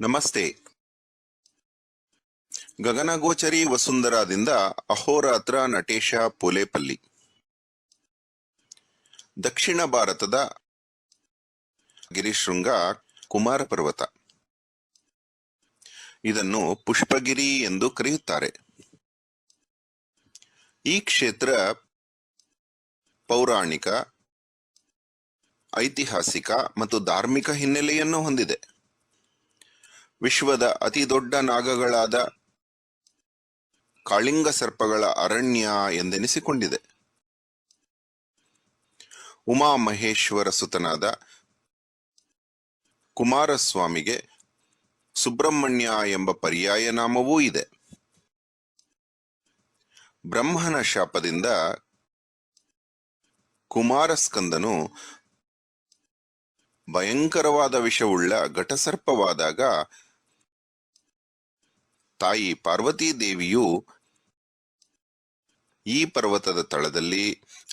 ನಮಸ್ತೆ. ಗಗನಗೋಚರಿ ವಸುಂಧರಾದಿಂದ ಅಹೋರಾತ್ರ ನಟೇಶ ಪೋಲೇಪಲ್ಲಿ. ದಕ್ಷಿಣ ಭಾರತದ ಗಿರಿಶೃಂಗ ಕುಮಾರ ಪರ್ವತ. ಇದನ್ನು ಪುಷ್ಪಗಿರಿ ಎಂದು ಕರೆಯುತ್ತಾರೆ. ಈ ಕ್ಷೇತ್ರ ಪೌರಾಣಿಕ, ಐತಿಹಾಸಿಕ ಮತ್ತು ಧಾರ್ಮಿಕ ಹಿನ್ನೆಲೆಯನ್ನು ಹೊಂದಿದೆ. ವಿಶ್ವದ ಅತಿ ದೊಡ್ಡ ನಾಗಗಳಾದ ಕಾಳಿಂಗ ಸರ್ಪಗಳ ಅರಣ್ಯ ಎಂದೆನಿಸಿಕೊಂಡಿದೆ. ಉಮಾ ಮಹೇಶ್ವರ ಸುತನಾದ ಕುಮಾರಸ್ವಾಮಿಗೆ ಸುಬ್ರಹ್ಮಣ್ಯ ಎಂಬ ಪರ್ಯಾಯ ನಾಮವೂ ಇದೆ. ಬ್ರಹ್ಮನ ಶಾಪದಿಂದ ಕುಮಾರಸ್ಕಂದನು ಭಯಂಕರವಾದ ವಿಷವುಳ್ಳ ಘಟಸರ್ಪವಾದಾಗ ತಾಯಿ ಪಾರ್ವತಿ ದೇವಿಯು ಈ ಪರ್ವತದ ತಳದಲ್ಲಿ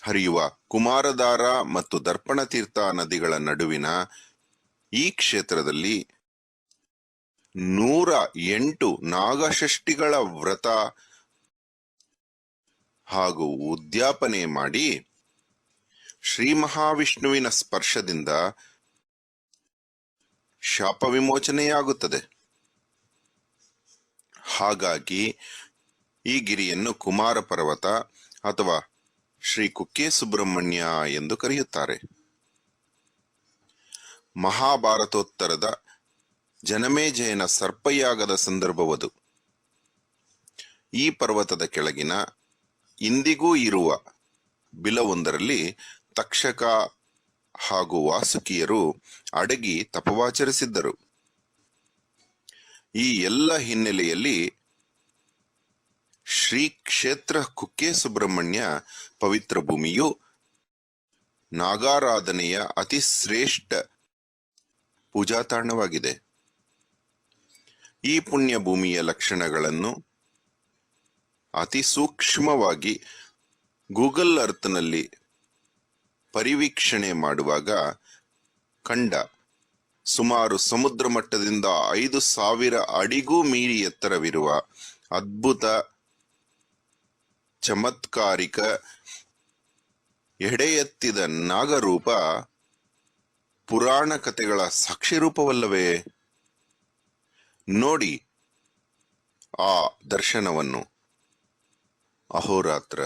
ಹರಿಯುವ ಕುಮಾರಧಾರ ಮತ್ತು ದರ್ಪಣ ತೀರ್ಥ ನದಿಗಳ ನಡುವಿನ ಈ ಕ್ಷೇತ್ರದಲ್ಲಿ ನೂರ ಎಂಟು ನಾಗಷಷ್ಠಿಗಳ ವ್ರತ ಹಾಗೂ ಉದ್ಯಾಪನೆ ಮಾಡಿ ಶ್ರೀ ಮಹಾವಿಷ್ಣುವಿನ ಸ್ಪರ್ಶದಿಂದ ಶಾಪ ವಿಮೋಚನೆಯಾಗುತ್ತದೆ ಹಾಗಾಗಿ ಈ ಗಿರಿಯನ್ನು ಕುಮಾರ ಪರ್ವತ ಅಥವಾ ಶ್ರೀ ಕುಕ್ಕೆ ಸುಬ್ರಹ್ಮಣ್ಯ ಎಂದು ಕರೆಯುತ್ತಾರೆ. ಮಹಾಭಾರತೋತ್ತರದ ಜನಮೇಜಯನ ಸರ್ಪಯಾಗದ ಸಂದರ್ಭವದು. ಈ ಪರ್ವತದ ಕೆಳಗಿನ ಇಂದಿಗೂ ಇರುವ ಬಿಲವೊಂದರಲ್ಲಿ ತಕ್ಷಕ ಹಾಗೂ ವಾಸುಕಿಯರು ಅಡಗಿ ತಪವಾಚರಿಸಿದ್ದರು. ಈ ಎಲ್ಲ ಹಿನ್ನೆಲೆಯಲ್ಲಿ ಶ್ರೀ ಕ್ಷೇತ್ರ ಕುಕ್ಕೆ ಸುಬ್ರಹ್ಮಣ್ಯ ಪವಿತ್ರ ಭೂಮಿಯು ನಾಗಾರಾಧನೆಯ ಅತಿ ಶ್ರೇಷ್ಠ ಪೂಜಾ ತಾಣವಾಗಿದೆ. ಈ ಪುಣ್ಯ ಭೂಮಿಯ ಲಕ್ಷಣಗಳನ್ನು ಅತಿ ಸೂಕ್ಷ್ಮವಾಗಿ ಗೂಗಲ್ ಅರ್ಥನಲ್ಲಿ ಪರಿವೀಕ್ಷಣೆ ಮಾಡುವಾಗ ಕಂಡ ಸುಮಾರು ಸಮುದ್ರ ಮಟ್ಟದಿಂದ ಐದು ಸಾವಿರ ಅಡಿಗೂ ಮೀರಿ ಎತ್ತರವಿರುವ ಅದ್ಭುತ, ಚಮತ್ಕಾರಿಕ ಎಡೆ ಎತ್ತಿದ ನಾಗರೂಪ ಪುರಾಣ ಕಥೆಗಳ ಸಾಕ್ಷಿರೂಪವಲ್ಲವೇ ನೋಡಿ ಆ ದರ್ಶನವನ್ನು. ಅಹೋರಾತ್ರ.